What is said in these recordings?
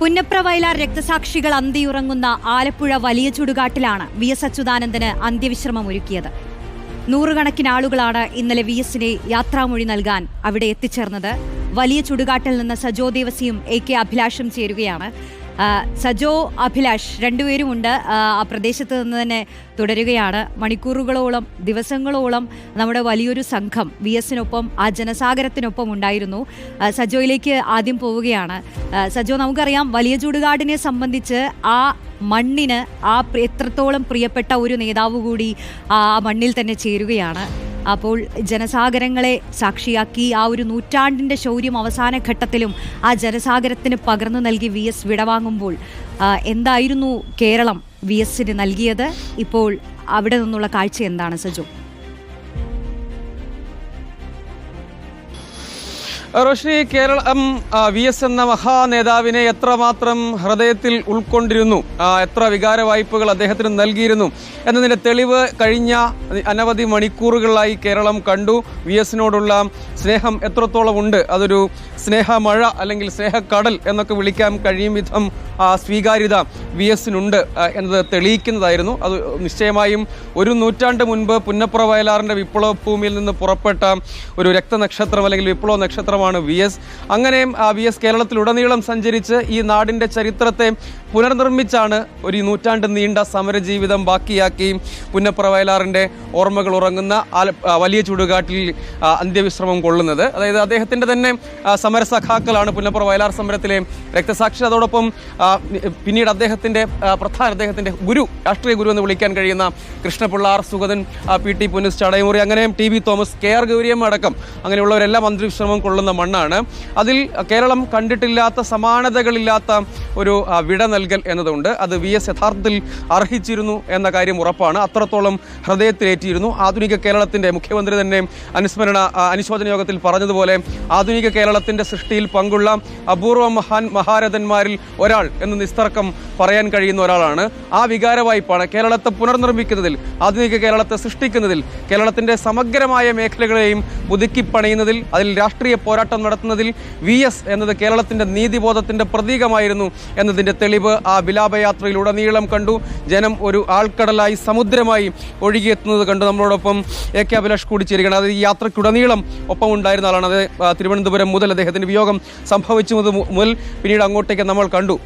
പുന്നപ്ര വയലാർ രക്തസാക്ഷികൾ അന്തിയുറങ്ങുന്ന ആലപ്പുഴ വലിയ ചുടുകാട്ടിലാണ് V S അച്യുതാനന്ദന് അന്ത്യവിശ്രമം ഒരുക്കിയത് നൂറുകണക്കിന് ആളുകളാണ് ഇന്നലെ വി എസിനെ യാത്രാമൊഴി നൽകാൻ അവിടെ എത്തിച്ചേർന്നത്. വലിയ ചുടുകാട്ടിൽ നിന്ന് സജോ ദേവസിയും എ കെ അഭിലാഷും ചേരുകയാണ്. സജോ അഭിലാഷ് രണ്ടുപേരുമുണ്ട്. ആ, പ്രദേശത്ത് നിന്ന് തന്നെ തുടരുകയാണ്. മണിക്കൂറുകളോളം ദിവസങ്ങളോളം നമ്മുടെ വലിയൊരു സംഘം വി എസിനൊപ്പം ആ ജനസാഗരത്തിനൊപ്പം ഉണ്ടായിരുന്നു. സജോയിലേക്ക് ആദ്യം പോവുകയാണ്. സജോ നമുക്കറിയാം വലിയ ചൂടുകാടിനെ സംബന്ധിച്ച് ആ മണ്ണിന് ആ എത്രത്തോളം പ്രിയപ്പെട്ട ഒരു നേതാവ് കൂടി ആ മണ്ണിൽ തന്നെ ചേരുകയാണ്. അപ്പോൾ ജനസാഗരങ്ങളെ സാക്ഷിയാക്കി ആ ഒരു നൂറ്റാണ്ടിന്റെ ശൗര്യം അവസാന ഘട്ടത്തിലും ആ ജനസാഗരത്തിന് പകർന്നു നൽകി വി എസ് വിടവാങ്ങുമ്പോൾ എന്തായിരുന്നു കേരളം വി എസിന് നൽകിയത്? ഇപ്പോൾ അവിടെ നിന്നുള്ള കാഴ്ച എന്താണ് സജോ? റോഷിനി കേരളം വി എസ് എന്ന മഹാനേതാവിനെ എത്രമാത്രം ഹൃദയത്തിൽ ഉൾക്കൊണ്ടിരുന്നു? എത്ര വികാര വായ്പകൾ അദ്ദേഹത്തിന് നൽകിയിരുന്നു? എന്നതിന്റെ തെളിവ് കഴിഞ്ഞ അനവധി മണിക്കൂറുകളായി കേരളം കണ്ടു. വി എസിനോടുള്ള സ്നേഹം എത്രത്തോളം ഉണ്ട്? അതൊരു സ്നേഹമഴ അല്ലെങ്കിൽ സ്നേഹക്കടൽ എന്നൊക്കെ വിളിക്കാൻ കഴിയും വിധം സ്വീകാര്യത വി എസിനുണ്ട് എന്നത് തെളിയിക്കുന്നതായിരുന്നു. അത് നിശ്ചയമായും ഒരു നൂറ്റാണ്ട് മുൻപ് പുന്നപ്ര വയലാറിന്റെ വിപ്ലവ ഭൂമിയിൽ നിന്ന് പുറപ്പെട്ട ഒരു രക്തനക്ഷത്രം അല്ലെങ്കിൽ വിപ്ലവ നക്ഷത്രമാണ് വി എസ്. അങ്ങനെ വി എസ് കേരളത്തിലുടനീളം സഞ്ചരിച്ച് ഈ നാടിന്റെ ചരിത്രത്തെ പുനർനിർമ്മിച്ചാണ് ഒരു നൂറ്റാണ്ട് നീണ്ട സമരജീവിതം ബാക്കിയാക്കി പുന്നപ്ര വയലാറിന്റെ ഓർമ്മകൾ ഉറങ്ങുന്ന വലിയ ചുടുകാട്ടിൽ അന്ത്യവിശ്രമം കൊള്ളുന്നത്. അതായത് അദ്ദേഹത്തിന്റെ തന്നെ സമരസഖാക്കളാണ് പുന്നപ്ര വയലാർ സമരത്തിലെ രക്തസാക്ഷി. അതോടൊപ്പം പിന്നീട് അദ്ദേഹത്തിന്റെ പ്രധാന അദ്ദേഹത്തിന്റെ ഗുരു രാഷ്ട്രീയ ഗുരു എന്ന് വിളിക്കാൻ കഴിയുന്ന Krishnapillai R Sugathan P T Punnoose Chadayamuri അങ്ങനെ T V Thomas K R Gouriamma അടക്കം അങ്ങനെയുള്ളവരെല്ലാം അന്ത്യവിശ്രമം കൊള്ളുന്ന മണ്ണാണ്. അതിൽ കേരളം കണ്ടിട്ടില്ലാത്ത സമാനതകളില്ലാത്ത ഒരു വിട നൽകൽ എന്നതുണ്ട്. അത് വി എസ് യഥാർത്ഥത്തിൽ അർഹിച്ചിരുന്നു എന്ന കാര്യം ഉറപ്പാണ്. അത്രത്തോളം ഹൃദയത്തിലേറ്റിയിരുന്നു. ആധുനിക കേരളത്തിന്റെ മുഖ്യമന്ത്രി തന്നെ അനുസ്മരണ അനുശോചന യോഗത്തിൽ പറഞ്ഞതുപോലെ ആധുനിക കേരളത്തിന്റെ സൃഷ്ടിയിൽ പങ്കുള്ള അപൂർവ മഹാൻ മഹാരഥന്മാരിൽ ഒരാൾ എന്ന് നിസ്തർക്കം പറയാൻ കഴിയുന്ന ഒരാളാണ്. ആ വികാര വായ്പാണ് കേരളത്തെ പുനർനിർമ്മിക്കുന്നതിൽ ആധുനിക കേരളത്തെ സൃഷ്ടിക്കുന്നതിൽ കേരളത്തിന്റെ സമഗ്രമായ മേഖലകളെയും പുതുക്കിപ്പണിയുന്നതിൽ അതിൽ രാഷ്ട്രീയ പോരാട്ടം നടത്തുന്നതിൽ വി എസ് എന്നത് കേരളത്തിന്റെ നീതിബോധത്തിന്റെ പ്രതീകമായിരുന്നു എന്നതിന്റെ തെളിവ് ആ വിലാപയാത്രയിലുടനീളം കണ്ടു. ജനം ഒരു ആൾക്കടലായി സമുദ്രമായി ഒഴുകിയെത്തുന്നത് കണ്ടു. നമ്മളോടൊപ്പം എ കെ അഭിലാഷ് കൂടി ചേരുകയാണ് അത് ഈ യാത്രയ്ക്കുടനീളം ഒപ്പം ഉണ്ടായിരുന്ന ആളാണ്. അത് തിരുവനന്തപുരം മുതൽ അദ്ദേഹത്തിന്റെ വിയോഗം സംഭവിച്ചു മുതൽ പിന്നീട് അങ്ങോട്ടേക്ക് നമ്മൾ കണ്ടു.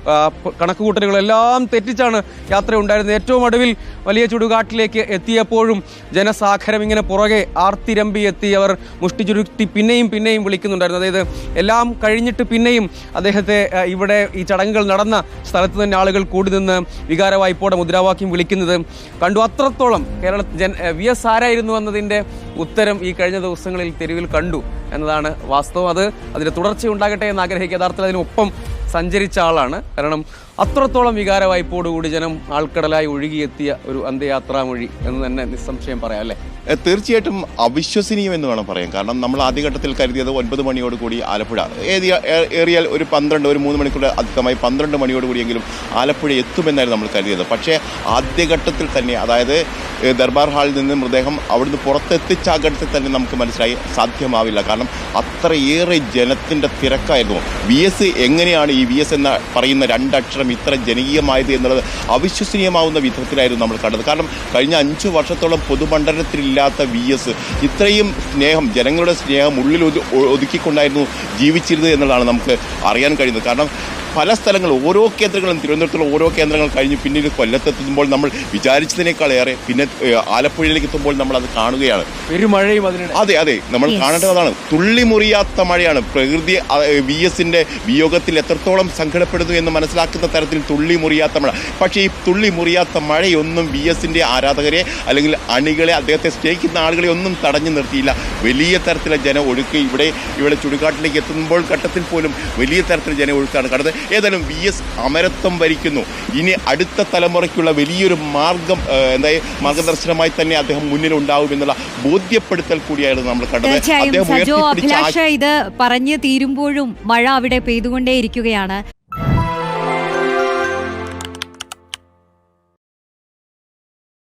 കണക്കുകൂട്ടലുകളെല്ലാം തെറ്റിച്ചാണ് യാത്ര ഉണ്ടായിരുന്നത്. ഏറ്റവും ഒടുവിൽ വലിയ ചുടുകാട്ടിലേക്ക് എത്തിയപ്പോഴും ജനസാഗരം ഇങ്ങനെ പുറകെ ആർത്തിരമ്പി എത്തി അവർ മുഷ്ടി ചുരുട്ടി പിന്നെയും പിന്നെയും വിളിക്കുന്നുണ്ടായിരുന്നു. അതായത് എല്ലാം കഴിഞ്ഞിട്ട് പിന്നെയും അദ്ദേഹത്തെ ഇവിടെ ഈ ചടങ്ങുകൾ നടന്ന സ്ഥലത്ത് തന്നെ ആളുകൾ കൂടി നിന്ന് വികാരവായ്പോടെ മുദ്രാവാക്യം വിളിക്കുന്നത് കണ്ടു. അത്രത്തോളം കേരള ജൻ വി എസ് ആരായിരുന്നു എന്നതിന്റെ ഉത്തരം ഈ കഴിഞ്ഞ ദിവസങ്ങളിൽ തെരുവിൽ കണ്ടു എന്നതാണ് വാസ്തവം. അത് അതിന്റെ തുടർച്ച ഉണ്ടാകട്ടെ എന്ന് ആഗ്രഹിക്കുക. യഥാർത്ഥത്തിൽ അതിനൊപ്പം സഞ്ചരിച്ച ആളാണ്. കാരണം അത്രത്തോളം വികാരവായ്പോടുകൂടി ജനം ആൾക്കടലായി ഒഴുകിയെത്തിയ ഒരു അന്ത്യയാത്രാമൊഴി എന്ന് തന്നെ നിസ്സംശയം പറയാം അല്ലേ? തീർച്ചയായിട്ടും അവിശ്വസനീയം എന്ന് വേണം പറയാം കാരണം നമ്മൾ ആദ്യഘട്ടത്തിൽ കരുതിയത് ഒൻപത് മണിയോട് കൂടി ആലപ്പുഴ. ഏത് ഏറിയാൽ ഒരു പന്ത്രണ്ട് ഒരു മൂന്ന് മണിക്കൂർ അധികമായി പന്ത്രണ്ട് മണിയോട് കൂടിയെങ്കിലും ആലപ്പുഴ എത്തുമെന്നായിരുന്നു നമ്മൾ കരുതിയത്. പക്ഷേ ആദ്യഘട്ടത്തിൽ തന്നെ അതായത് ദർബാർ ഹാളിൽ നിന്ന് മൃതദേഹം അവിടുന്ന് പുറത്തെത്തിച്ച ആ ഘട്ടത്തിൽ തന്നെ നമുക്ക് മനസ്സിലായി സാധ്യമാവില്ല. കാരണം അത്രയേറെ ജനത്തിന്റെ തിരക്കായിരുന്നു. വി എസ് എങ്ങനെയാണ് ഈ വി എസ് എന്ന പറയുന്ന രണ്ടക്ഷരം ഇത്ര ജനകീയമായത് എന്നുള്ളത് അവിശ്വസനീയമാവുന്ന വിധത്തിലായിരുന്നു നമ്മൾ കണ്ടത്. കാരണം കഴിഞ്ഞ അഞ്ച് വർഷത്തോളം പൊതുമണ്ഡലത്തിലില്ലാത്ത വി എസ് ഇത്രയും സ്നേഹം ജനങ്ങളുടെ സ്നേഹം ഉള്ളിൽ ഒതുക്കിക്കൊണ്ടായിരുന്നു ജീവിച്ചിരുന്നത് എന്നുള്ളതാണ് നമുക്ക് അറിയാൻ കഴിയുന്നത്. കാരണം പല സ്ഥലങ്ങളും ഓരോ കേന്ദ്രങ്ങളും തിരുവനന്തപുരത്തുള്ള ഓരോ കേന്ദ്രങ്ങൾ കഴിഞ്ഞ് പിന്നീട് കൊല്ലത്തെത്തുമ്പോൾ നമ്മൾ വിചാരിച്ചതിനേക്കാൾ ഏറെ പിന്നെ ആലപ്പുഴയിലേക്ക് എത്തുമ്പോൾ നമ്മൾ അത് കാണുകയാണ്. പെരുമഴയും അതെ അതെ നമ്മൾ കാണേണ്ടതാണ്. തുള്ളി മുറിയാത്ത മഴയാണ്. പ്രകൃതി വി എസിന്റെ വിയോഗത്തിൽ എത്രത്തോളം സങ്കടപ്പെടുന്നു എന്ന് മനസ്സിലാക്കുന്ന തരത്തിൽ തുള്ളി മുറിയാത്ത മഴ. പക്ഷേ ഈ തുള്ളി മുറിയാത്ത മഴയൊന്നും വി എസിന്റെ ആരാധകരെ അല്ലെങ്കിൽ അണികളെ അദ്ദേഹത്തെ സ്നേഹിക്കുന്ന ആളുകളെ ഒന്നും തടഞ്ഞു നിർത്തിയില്ല. വലിയ തരത്തിലെ ജന ഒഴുക്ക് ഇവിടെ ഇവിടെ ചുടുകാട്ടിലേക്ക് എത്തുമ്പോൾ ഘട്ടത്തിൽ പോലും വലിയ തരത്തിൽ ജന ഒഴുക്കാണ്. കണ്ടത് ഏതായാലും വി എസ് അമരത്വം വരിക്കുന്നു ഇനി അടുത്ത തലമുറയ്ക്കുള്ള വലിയൊരു മാർഗം എന്താ മാർഗദർശനമായി തന്നെ അദ്ദേഹം മുന്നിൽ ഉണ്ടാവും എന്നുള്ള ബോധ്യപ്പെടുത്തൽ കൂടിയായിരുന്നു നമ്മൾ കണ്ടത്. അദ്ദേഹം ഇത് പറഞ്ഞു തീരുമ്പോഴും മഴ അവിടെ പെയ്തുകൊണ്ടേയിരിക്കുകയാണ്.